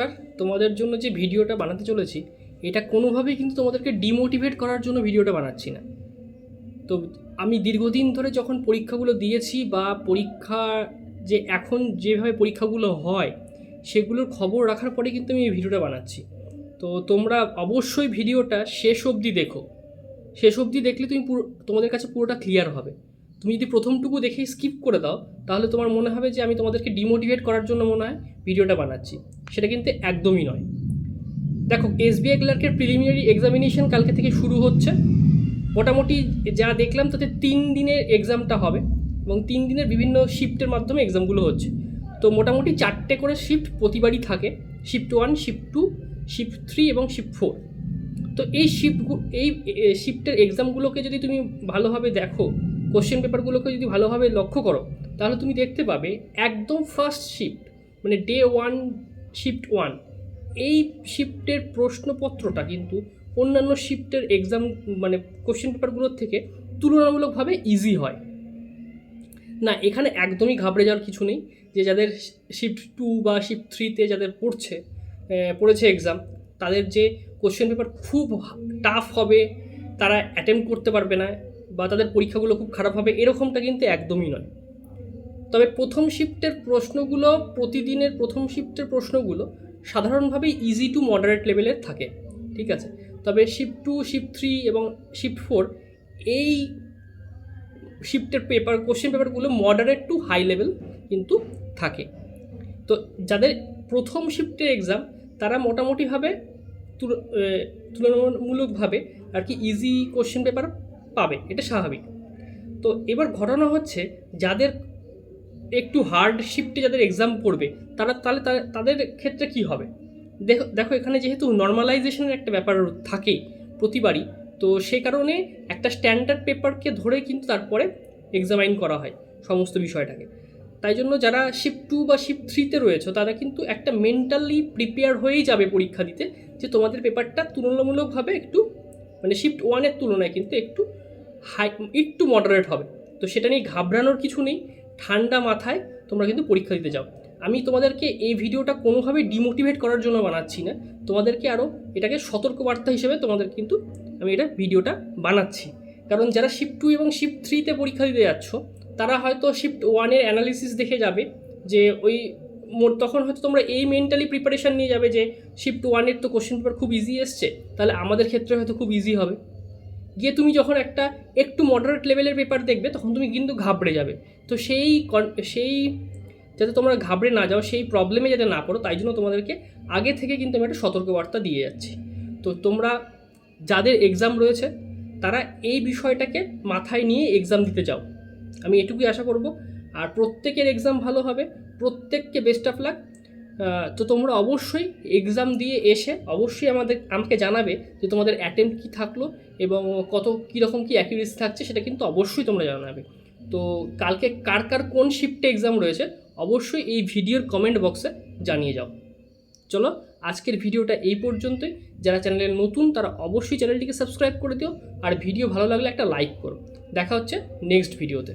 নমস্কার তোমাদের জন্য যে ভিডিওটা বানাতে চলেছি, এটা কোনোভাবেই কিন্তু তোমাদেরকে ডিমোটিভেট করার জন্য ভিডিওটা বানাচ্ছি না। তো আমি দীর্ঘদিন ধরে যখন পরীক্ষাগুলো দিয়েছি বা পরীক্ষা যে এখন যেভাবে পরীক্ষাগুলো হয়, সেগুলোর খবর রাখার পরে কিন্তু আমি এই ভিডিওটা বানাচ্ছি। তো তোমরা অবশ্যই ভিডিওটা শেষ অবধি দেখো। শেষ অবধি দেখলে তুমি পুরো, তোমাদের কাছে পুরোটা ক্লিয়ার হবে। তুমি যদি প্রথমটুকু দেখেই স্কিপ করে দাও, তাহলে তোমার মনে হবে যে আমি তোমাদেরকে ডিমোটিভেট করার জন্য মনে হয় ভিডিওটা বানাচ্ছি। সেটা কিন্তু একদমই নয়। দেখো এসবিআই ক্লার্কের প্রিলিমিনারি এক্সামিনেশন কালকে থেকে শুরু হচ্ছে। মোটামুটি যা দেখলাম, তাতে তিন দিনের এক্সামটা হবে এবং তিন দিনের বিভিন্ন শিফটের মাধ্যমে এক্সামগুলো হচ্ছে। তো মোটামুটি চারটে করে শিফট প্রতিবারই থাকে। Shift one shift two shift three এবং শিফট ফোর তো এই শিফট এই শিফটের এক্সামগুলোকে যদি তুমি ভালোভাবে দেখো কোশ্চেন পেপারগুলোকে যদি ভালোভাবে লক্ষ্য করো, তাহলে তুমি দেখতে পাবে একদম ফার্স্ট শিফট মানে ডে ওয়ান শিফট ওয়ান এই শিফটের প্রশ্নপত্রটা কিন্তু অন্যান্য শিফটের এক্সাম মানে কোশ্চেন পেপারগুলোর থেকে তুলনামূলকভাবে ইজি হয়। না, এখানে একদমই ঘাবড়ে যাওয়ার কিছু নেই, যে যাদের শিফট টু বা শিফট থ্রিতে যাদের পড়ছে পড়েছে এক্সাম তাদের যে কোশ্চেন পেপার খুব টাফ হবে, তারা অ্যাটেম্প করতে পারবে না বা তাদের পরীক্ষাগুলো খুব খারাপ হবে, এরকমটা কিন্তু একদমই নয়। তবে প্রথম শিফটের প্রশ্নগুলো, প্রতিদিনের প্রথম শিফটের প্রশ্নগুলো সাধারণভাবে ইজি টু মডারেট লেভেলের থাকে, ঠিক আছে? তবে শিফট টু শিফট থ্রি এবং শিফট ফোর এই শিফটের পেপার কোশ্চেন পেপারগুলো মডারেট টু হাই লেভেল কিন্তু থাকে। তো যাদের প্রথম শিফটের এক্সাম তারা মোটামুটিভাবে তুল- তুলনামূলকভাবে আর কি ইজি কোশ্চেন পেপার পাবে, এটা স্বাভাবিক। তো এবার ঘটনা হচ্ছে যাদের একটু হার্ড শিফটে যাদের এক্সাম পড়বে, তারা তাহলে তাদের ক্ষেত্রে কি হবে? দেখো দেখো এখানে যেহেতু নর্মালাইজেশনের একটা ব্যাপার থাকেই প্রতিবারই, তো সে কারণে একটা স্ট্যান্ডার্ড পেপারকে ধরে কিন্তু তারপরে এক্সামাইন করা হয় সমস্ত বিষয়টাকে। তাই জন্য যারা শিফট টু বা শিফট থ্রিতে রয়েছে, তারা কিন্তু একটা মেন্টালি প্রিপেয়ার হয়েই যাবে পরীক্ষা দিতে যে তোমাদের পেপারটা তুলনামূলকভাবে একটু মানে শিফট ওয়ানের তুলনায় কিন্তু একটু হাই, একটু মডারেট হবে। তো সেটা নিয়ে ঘাবড়ানোর কিছু নেই। ঠান্ডা মাথায় তোমরা কিন্তু পরীক্ষা দিতে যাও। আমি তোমাদেরকে এই ভিডিওটা কোনোভাবেই ডিমোটিভেট করার জন্য বানাচ্ছি না। তোমাদেরকে আরও এটাকে সতর্কবার্তা হিসেবে তোমাদের কিন্তু আমি এটা ভিডিওটা বানাচ্ছি। কারণ যারা শিফট টু এবং শিফট থ্রিতে পরীক্ষা দিতে যাচ্ছ, তারা হয়তো শিফট ওয়ানের অ্যানালিসিস দেখে যাবে যে ওই তখন হয়তো তোমরা এই মেন্টালি প্রিপারেশান নিয়ে যাবে যে শিফট ওয়ানের তো কোশ্চেন পেপার খুব ইজি এসছে। তাহলে আমাদের ক্ষেত্রে হয়তো খুব ইজি হবে। গিয়ে তুমি যখন একটা একটু মডারেট লেভেলের পেপার দেখবে, তখন তুমি কিন্তু ঘাবড়ে যাবে। তো সেই সেই যাতে তোমরা ঘাবড়ে না যাও, সেই প্রবলেমে যাতে না পড়ো, তাই জন্য তোমাদেরকে আগে থেকে কিন্তু আমি একটা সতর্কবার্তা দিয়ে যাচ্ছি। তো তোমরা যাদের এক্সাম রয়েছে, তারা এই বিষয়টাকে মাথায় নিয়ে এক্সাম দিতে যাও। আমি এটুকুই আশা করব। আর প্রত্যেকের এক্সাম ভালো হবে, প্রত্যেককে বেস্ট অফ লাক তো তোমরা অবশ্যই এক্সাম দিয়ে এসে অবশ্যই আমাদের, আমাকে জানাবে যে তোমাদের অ্যাটেম্প কী থাকল এবং কত, কীরকম কী অ্যাকিউরেসি থাকছে সেটা কিন্তু অবশ্যই তোমরা জানাবে। তো কালকে কার কার কোন শিফটে এক্সাম রয়েছে অবশ্যই এই ভিডিওর কমেন্ট বক্সে জানিয়ে যাও। চলো, আজকের ভিডিওটা এই পর্যন্তই। যারা চ্যানেলে নতুন, তারা অবশ্যই চ্যানেলটিকে সাবস্ক্রাইব করে দিও। আর ভিডিও ভালো লাগলে একটা লাইক করো। দেখা হচ্ছে নেক্সট ভিডিওতে